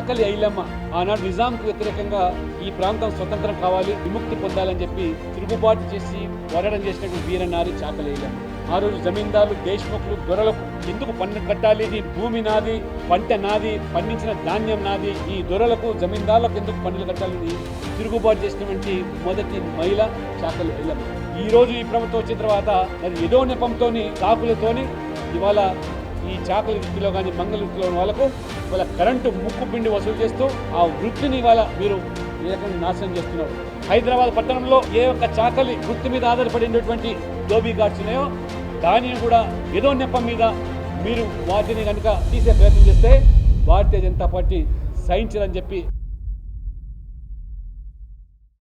ఇల్లమ్మ ఆనాడు నిజాంకు వ్యతిరేకంగా ఈ ప్రాంతం స్వతంత్రం కావాలి విముక్తి పొందాలని చెప్పి తిరుగుబాటు చేసి పోరాటం చేసినటువంటి వీర చాకలి ఇల్లమ్మ ఆ రోజు జమీందారులు దేశ్ముఖులు దొరలకు ఎందుకు పన్ను కట్టాలి? ఈ భూమి నాది పంట నాది పండించిన ధాన్యం నాది ఈ దొరలకు జమీందారులకు ఎందుకు పన్నులు కట్టాలని తిరుగుబాటు చేసినటువంటి మొదటి మహిళ చాకలి ఇల్లమ్మ ఈ రోజు ఈ ప్రభుత్వం వచ్చిన తర్వాత అది ఏదో నెపంతోని సాకులతోని ఇవాళ ఈ చాకలి వృత్తిలో కానీ మంగళ వృత్తిలో ఉన్న వాళ్ళకు వాళ్ళ కరెంటు ముక్కు పిండి వసూలు చేస్తూ ఆ వృత్తిని ఇవాళ మీరు ఏ రకంగా నాశనం చేస్తున్నారు. హైదరాబాద్ పట్టణంలో ఏ ఒక్క చాకలి వృత్తి మీద ఆధారపడినటువంటి దోబీ గార్డ్స్ ఉన్నాయో దానిని కూడా ఏదో నెప్పం మీద మీరు వాటిని కనుక తీసే ప్రయత్నం చేస్తే భారతీయ జనతా పార్టీ సహించదని చెప్పి